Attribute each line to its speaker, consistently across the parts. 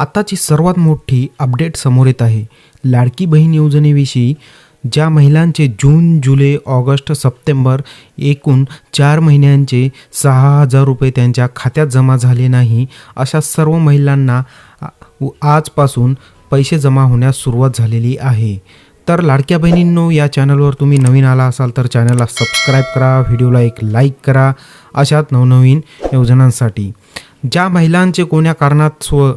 Speaker 1: आताची सर्वात मोठी अपडेट समोर येत आहे. लाडकी बहीण योजनेविषयी ज्या महिलांचे जून जुलै ऑगस्ट सप्टेंबर एकूण चार महिन्यांचे सहा हजार रुपये त्यांच्या खात्यात जमा झाले नाही अशा सर्व महिलांना आजपासून पैसे जमा होण्यास सुरुवात झालेली आहे. तर लाडक्या बहिणींनो या चॅनलवर तुम्ही नवीन आला असाल तर चॅनलला सबस्क्राईब करा व्हिडिओला एक लाईक करा अशात नवनवीन योजनांसाठी. ज्या महिलांचे कोण्या कारणात स्व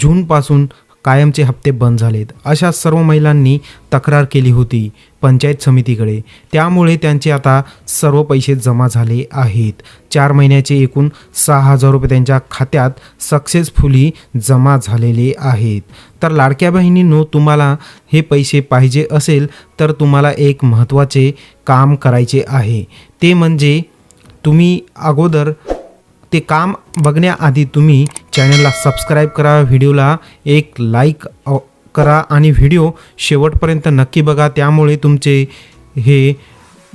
Speaker 1: जूनपासून कायमचे हप्ते बंद झालेत. अशा सर्व महिलांनी तक्रार केली होती पंचायत समितीकडे. त्यामुळे त्यांचे आता सर्व पैसे जमा झाले आहेत. चार महिन्याचे एकूण सहा हजार रुपये त्यांच्या खात्यात सक्सेसफुली जमा झालेले आहेत. तर लाडक्या बहिणींनो तुम्हाला हे पैसे पाहिजे असेल तर तुम्हाला एक महत्त्वाचे काम करायचे आहे. ते म्हणजे तुम्ही अगोदर ते काम बघण्याआधी तुम्ही चॅनलला सबस्क्राईब करा व्हिडिओला एक लाईक करा आणि व्हिडिओ शेवटपर्यंत नक्की बघा. त्यामुळे तुमचे हे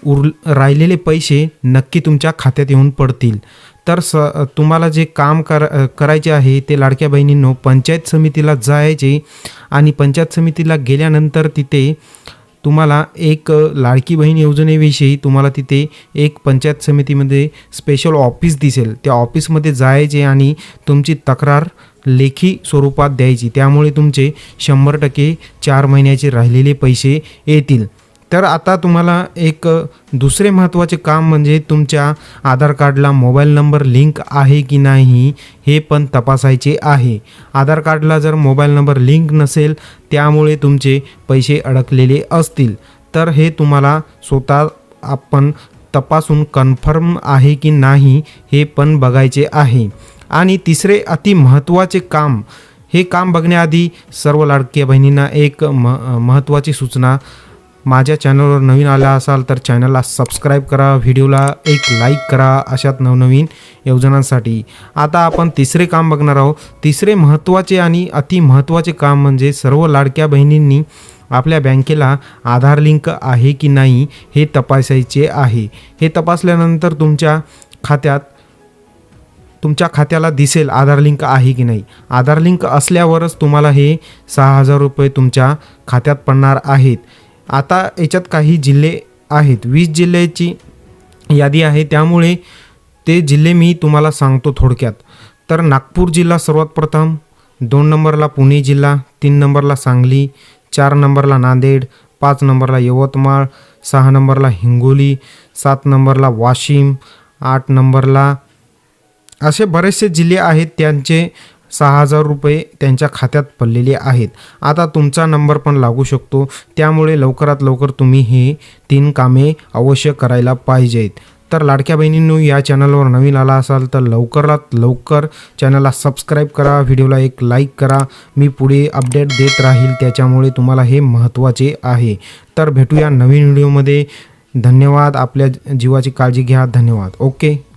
Speaker 1: उर राहिलेले पैसे नक्की तुमच्या खात्यात येऊन पडतील. तर स तुम्हाला जे काम कर करायचे आहे ते लाडक्या बहिणींनो पंचायत समितीला जायचे आणि पंचायत समितीला गेल्यानंतर तिथे तुम्हाला एक लाडकी बहीण योजनेविषयी तुम्हाला तिथे एक पंचायत समितीमध्ये स्पेशल ऑफिस दिसेल. त्या ऑफिसमध्ये जायचे आणि तुमची तक्रार लेखी स्वरूपात द्यायची. त्यामुळे तुमचे शंभर टक्के चार महिन्याचे राहिलेले पैसे येतील. तर आता तुम्हाला एक दुसरे महत्त्वाचे काम म्हणजे तुमच्या आधार कार्डला मोबाईल नंबर लिंक आहे की नाही हे पण तपासायचे आहे. आधार कार्डला जर मोबाईल नंबर लिंक नसेल त्यामुळे तुमचे पैसे अडकलेले असतील. तर हे तुम्हाला स्वतः आपण तपासून कन्फर्म आहे की नाही हे पण बघायचे आहे. आणि तिसरे अति महत्त्वाचे काम हे काम बघण्याआधी सर्व लाडक्या बहिणींना एक म महत्त्वाची सूचना माझ्या चॅनलवर नवीन आला असाल तर चॅनलला सबस्क्राईब करा व्हिडिओला एक लाईक करा अशात नवनवीन योजनांसाठी. आता आपण तिसरे काम बघणार आहोत. तिसरे महत्त्वाचे आणि अति महत्त्वाचे काम म्हणजे सर्व लाडक्या बहिणींनी आपल्या बँकेला आधार लिंक आहे की नाही हे तपासायचे आहे. हे तपासल्यानंतर तुमच्या खात्यात तुमच्या खात्याला दिसेल आधार लिंक आहे की नाही. आधार लिंक असल्यावरच तुम्हाला हे सहा हजार रुपये तुमच्या खात्यात पडणार आहेत. आता याच्यात काही जिल्हे आहेत. वीस जिल्ह्याची यादी आहे. त्यामुळे ते जिल्हे मी तुम्हाला सांगतो थोडक्यात. तर नागपूर जिल्हा सर्वात प्रथम दोन नंबरला पुणे जिल्हा तीन नंबरला सांगली चार नंबरला नांदेड पाच नंबरला यवतमाळ सहा नंबरला हिंगोली सात नंबरला वाशिम आठ नंबरला असे बरेचसे जिल्हे आहेत त्यांचे सहा हजार रुपये त्यांच्या खात्यात पडलेले आहेत. आता तुमचा नंबर पण लागू शकतो. त्यामुळे लवकरात लवकर तुम्ही हे तीन कामे अवश्य करायला पाहिजेत. तर लाडक्या बहिणींनो या चॅनलवर नवीन आला असाल तर लवकरात लवकर चॅनलला सबस्क्राईब करा व्हिडिओला एक लाईक करा. मी पुढे अपडेट देत राहील त्याच्यामुळे तुम्हाला हे महत्त्वाचे आहे. तर भेटूया नवीन व्हिडिओमध्ये. धन्यवाद आपल्या जीवाची काळजी घ्या. धन्यवाद. ओके?